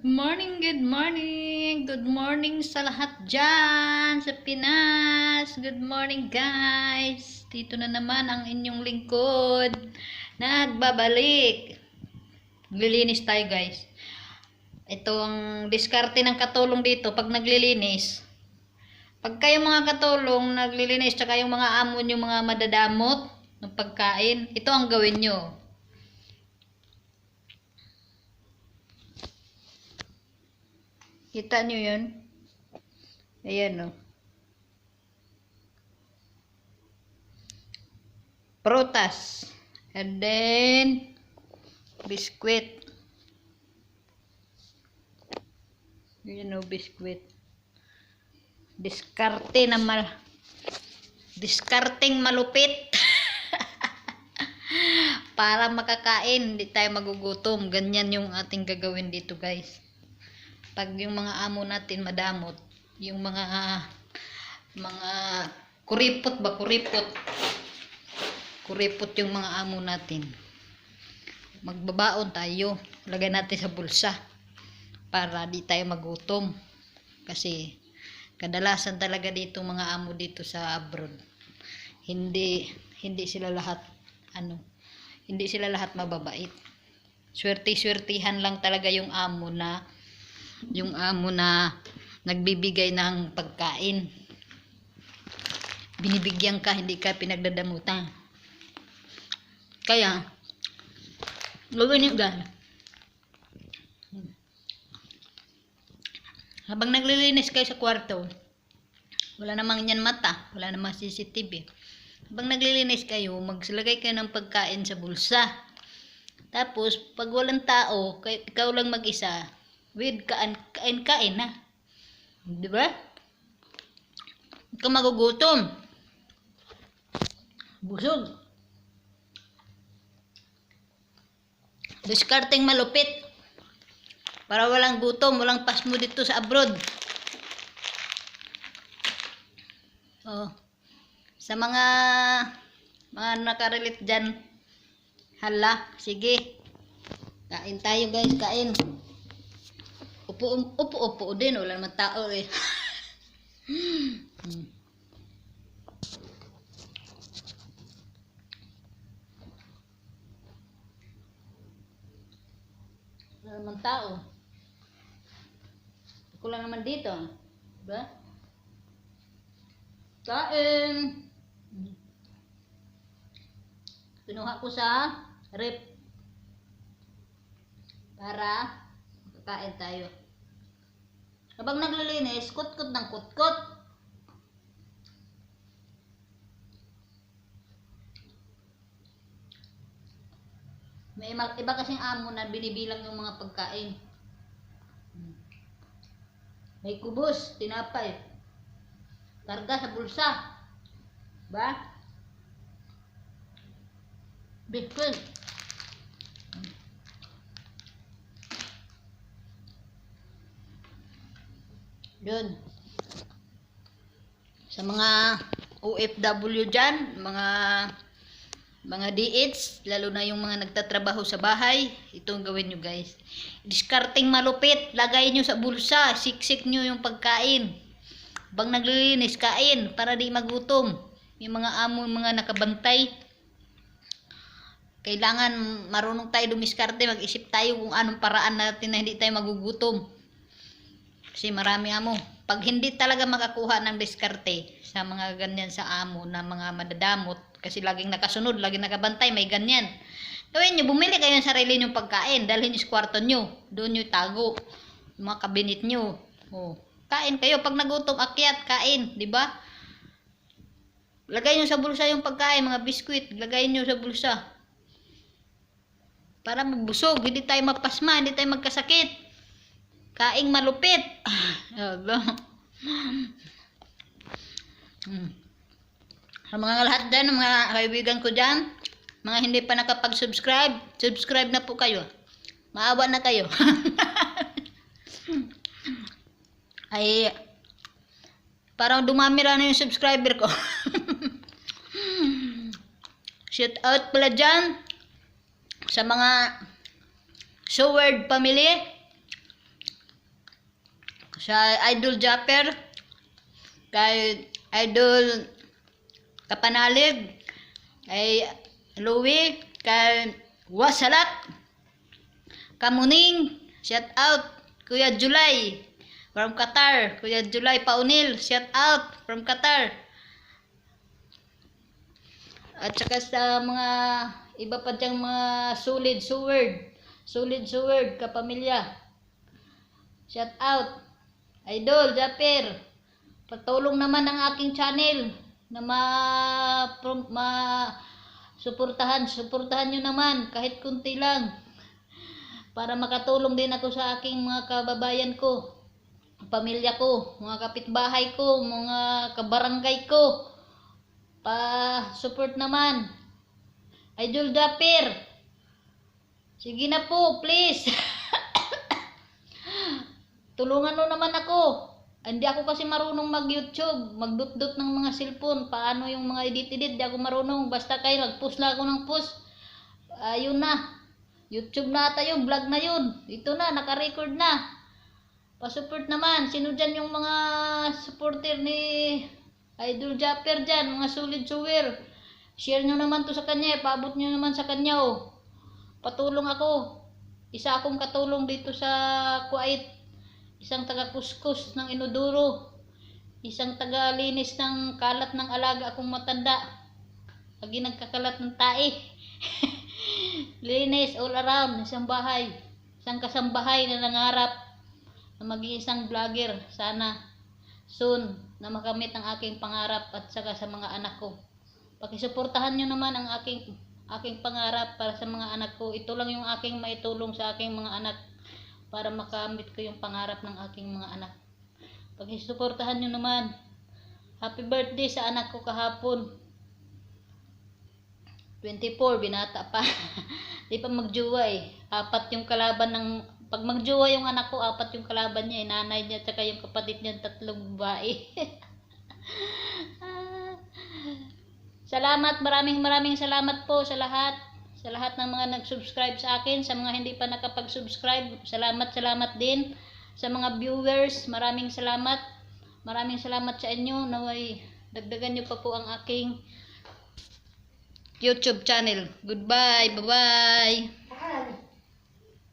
Morning, good morning. Good morning sa lahat dyan sa Pinas. Good morning guys. Dito na naman ang inyong lingkod. Nagbabalik. Maglilinis tayo guys. Ito ang diskarte ng katulong dito pag naglilinis. Pag kayo mga katulong naglilinis tsaka yung mga amo nyo mga madadamot ng pagkain, ito ang gawin nyo. Kita nyo yun? Ayan o. Prutas. And then, biskwit. Ayan o, biskwit. Diskarte na mal... Diskarting malupit. Para makakain, hindi tayo magugutom. Ganyan yung ating gagawin dito, guys pag yung mga amo natin madamot, yung mga mga kuripot ba kuripot. Kuripot yung mga amo natin. Magbabaon tayo. Lagay natin sa bulsa para di tayo magutom. Kasi kadalasan talaga dito mga amo dito sa abroad. Hindi hindi sila lahat ano hindi sila lahat mababait. Swerte-swertihan lang talaga yung amo na yung amo na nagbibigay ng pagkain. Binibigyan ka, hindi ka pinagdadamutan. Kaya, gawin nyo gan. Habang naglilinis kayo sa kwarto, wala namang yan mata, wala namang CCTV. Habang naglilinis kayo, magsilagay kayo ng pagkain sa bulsa. Tapos, pag walang tao, ikaw lang mag-isa, with kain kain kain na. 'Di ba? Hindi magugutom. Busog. Discarding malupit. Para walang gutom, walang pasmo dito sa abroad. Oh. Sa mga mga nakarelate dyan, hala, sige. Kain tayo guys, kain. Upo, upo, upo din. Wala naman tao eh. Hmm. Wala naman tao. Ako lang naman dito. Diba? Kain! Kinuha ko sa rep para Kakain tayo. Habang naglilinis, kutkot ng kutkot. May iba, kasing amo na binibilang yung mga pagkain. May kubos, tinapay. Karga sa bulsa. Ba? Biscuit. Yun. Sa mga OFW dyan, mga mga DH, lalo na yung mga nagtatrabaho sa bahay, itong gawin nyo guys. Discarding malupit, lagay nyo sa bulsa, siksik nyo yung pagkain. Bang naglilinis, kain, para di magutom. Yung mga amo, yung mga nakabantay. Kailangan marunong tayo dumiskarte, mag-isip tayo kung anong paraan natin na hindi tayo magugutom. Kasi marami amo. Pag hindi talaga makakuha ng diskarte sa mga ganyan sa amo na mga madadamot, kasi laging nakasunod, laging nakabantay, may ganyan. Gawin nyo, bumili kayo ng sarili nyong pagkain, dalhin nyo sa kwarto nyo, doon nyo tago, mga kabinet nyo. Oh. Kain kayo, pag nagutom, akyat, kain, di ba? Lagay nyo sa bulsa yung pagkain, mga biskwit, lagay nyo sa bulsa. Para magbusog, hindi tayo mapasma, hindi tayo magkasakit. Kaing malupit. Hmm. Sa mga lahat dyan, mga kaibigan ko dyan, mga hindi pa nakapag-subscribe, subscribe na po kayo. Maawa na kayo. Ay, parang dumami na yung subscriber ko. Shout out pala dyan sa mga Seward family. Sa Idol Japper, kay Idol Kapanalig, kay Louie, kay Wasalak, Kamuning, shout out, Kuya July, from Qatar, Kuya July Paunil, shout out, from Qatar. At saka sa mga iba pa diyang mga solid suword, solid suword, kapamilya. Shout out, Idol, Japper, patulong naman ang aking channel na ma, ma suportahan, suportahan nyo naman kahit kunti lang para makatulong din ako sa aking mga kababayan ko, pamilya ko, mga kapitbahay ko, mga kabarangay ko. Pa-support naman. Idol Japper. Sige na po, please. Tulungan mo naman ako. Hindi ako kasi marunong mag-YouTube, magdut-dut ng mga cellphone. Paano yung mga edit-edit, di ako marunong. Basta kayo, nag-post lang ako ng post. Ayun na. YouTube na ata yung vlog na yun. Ito na, naka-record na. Pa-support naman. Sino dyan yung mga supporter ni Idol Japper dyan, mga solid suwer. Share nyo naman to sa kanya, paabot nyo naman sa kanya oh. Patulong ako. Isa akong katulong dito sa Kuwait. Isang taga-kuskus ng inuduro. Isang taga-linis ng kalat ng alaga akong matanda. Lagi nagkakalat ng tae. Linis all around, isang bahay. Isang kasambahay na nangarap na maging isang vlogger. Sana soon na makamit ang aking pangarap at saka sa mga anak ko. Pakisuportahan nyo naman ang aking aking pangarap para sa mga anak ko. Ito lang yung aking maitulong sa aking mga anak para makamit ko yung pangarap ng aking mga anak. Pakisuportahan nyo naman. Happy birthday sa anak ko kahapon. 24, binata pa. Di pa magjuwa eh. Apat yung kalaban ng... Pag magjuwa yung anak ko, apat yung kalaban niya. eh. Nanay niya, tsaka yung kapatid niya, tatlong babae. Ah. salamat, maraming maraming salamat po sa lahat. Sa lahat ng mga nag-subscribe sa akin. Sa mga hindi pa nakapag-subscribe, salamat, salamat din. Sa mga viewers, maraming salamat. Maraming salamat sa inyo. Naway, dagdagan niyo pa po ang aking YouTube channel. Goodbye. Bye-bye.